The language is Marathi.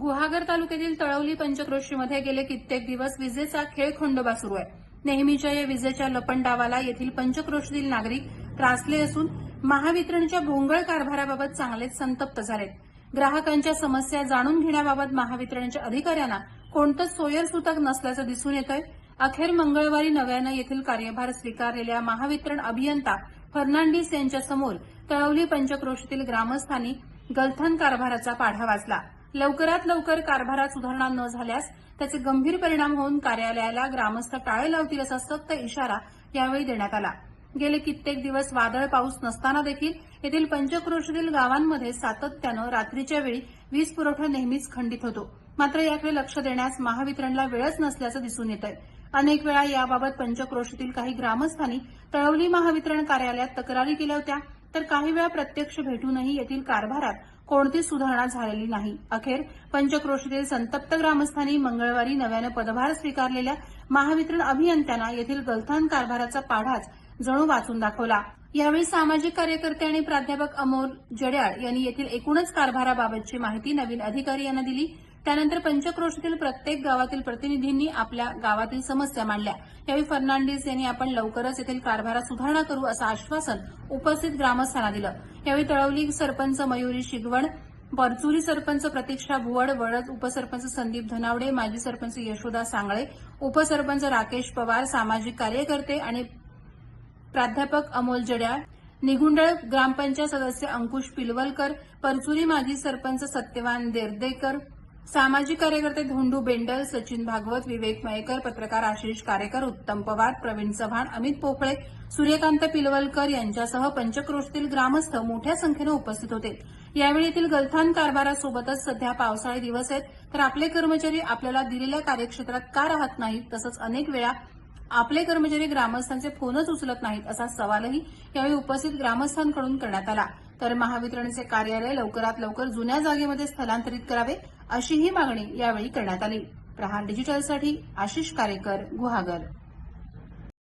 गुहागर तालुक्यातील तळवली पंचक्रोशीमध्ये गेले कित्येक दिवस विजेचा खेळ खंडोबा सुरू आहे. नेहमीच्या या विजेच्या लपंडावाला येथील पंचक्रोशीतील नागरिक त्रासले असून महावितरणच्या भोंगळ कारभाराबाबत चांगलेच संतप्त झालेत. ग्राहकांच्या समस्या जाणून घेण्याबाबत महावितरणच्या अधिकाऱ्यांना कोणतंच सोयरसूतक नसल्याचं दिसून येतंय. अखेर मंगळवारी नव्यानं येथील कार्यभार स्वीकारलेल्या महावितरण अभियंता फर्नांडिस यांच्यासमोर तळवली पंचक्रोशीतील ग्रामस्थांनी गलथन कारभाराचा पाढा वाचला. लवकरात लवकर कारभारात सुधारणा न झाल्यास त्याचे गंभीर परिणाम होऊन कार्यालयाला ग्रामस्थ टाळे लावतील असा सक्त इशारा यावेळी देण्यात आला. गेले कित्येक दिवस वादळ पाऊस नसताना देखील येथील पंचक्रोशीतील गावांमध्ये सातत्यानं रात्रीच्या वेळी वीज पुरवठा नेहमीच खंडित होतो. मात्र याकडे लक्ष देण्यास महावितरणला वेळच नसल्याचं दिसून येत आहे अनेक वेळा याबाबत पंचक्रोशीतील काही ग्रामस्थांनी तळवली महावितरण कार्यालयात तक्रारी केल्या होत्या तर काही वेळा प्रत्यक्ष भेटूनही येथील कारभारात कोणतीच सुधारणा झालेली नाही. अखेर पंचक्रोशीतील संतप्त ग्रामस्थांनी मंगळवारी नव्यानं पदभार स्वीकारलेल्या महावितरण अभियंत्यांना येथील गलथान कारभाराचा पाढाच जणू वाचून दाखवला. यावेळी सामाजिक कार्यकर्ते आणि प्राध्यापक अमोल जड्याळ यांनी येथील एकूणच कारभाराबाबतची माहिती नवीन अधिकारी यांना दिली. त्यानंतर पंचक्रोशीतील प्रत्येक गावातील प्रतिनिधींनी आपल्या गावातील समस्या मांडल्या. यावेळी फर्नांडिस यांनी आपण लवकरच येथील कारभारात सुधारणा करू असं आश्वासन उपस्थित ग्रामस्थांना दिलं. यावेळी तळवली सरपंच मयुरी शिगवण परचुरी सरपंच प्रतीक्षा भुवड वडद उपसरपंच संदीप धनावडे माजी सरपंच यशोदा सांगळे उपसरपंच राकेश पवार सामाजिक कार्यकर्ते आणि प्राध्यापक अमोल जड्याळ निगुंडळ ग्रामपंचायत सदस्य अंकुश पिलवलकर परचुरी माजी सरपंच सत्यवान देर्देकर सामाजिक कार्यकर्ते धोंडू बेंडल सचिन भागवत विवेक मयेकर पत्रकार आशिष कारेकर उत्तम पवार प्रवीण चव्हाण अमित पोकळे सूर्यकांत पिलवलकर यांच्यासह पंचक्रोशीतील ग्रामस्थ मोठ्या संख्येनं उपस्थित होते. यावेळी येथील गलथान कारभारासोबतच सध्या पावसाळी दिवस आहेत. तर आपले कर्मचारी आपल्याला दिलेल्या कार्यक्षेत्रात का राहत नाहीत तसंच अनेक वेळा आपले कर्मचारी ग्रामस्थांचे फोनच उचलत नाहीत असा सवालही यावेळी उपस्थित ग्रामस्थांकडून करण्यात आला. तर महावितरणचे कार्यालय लवकरात लवकर जुन्या जागेमध्ये स्थलांतरित करावे अशीही मागणी यावेळी करण्यात आली. प्रहार डिजिटलसाठी आशिष कारेकर गुहागर.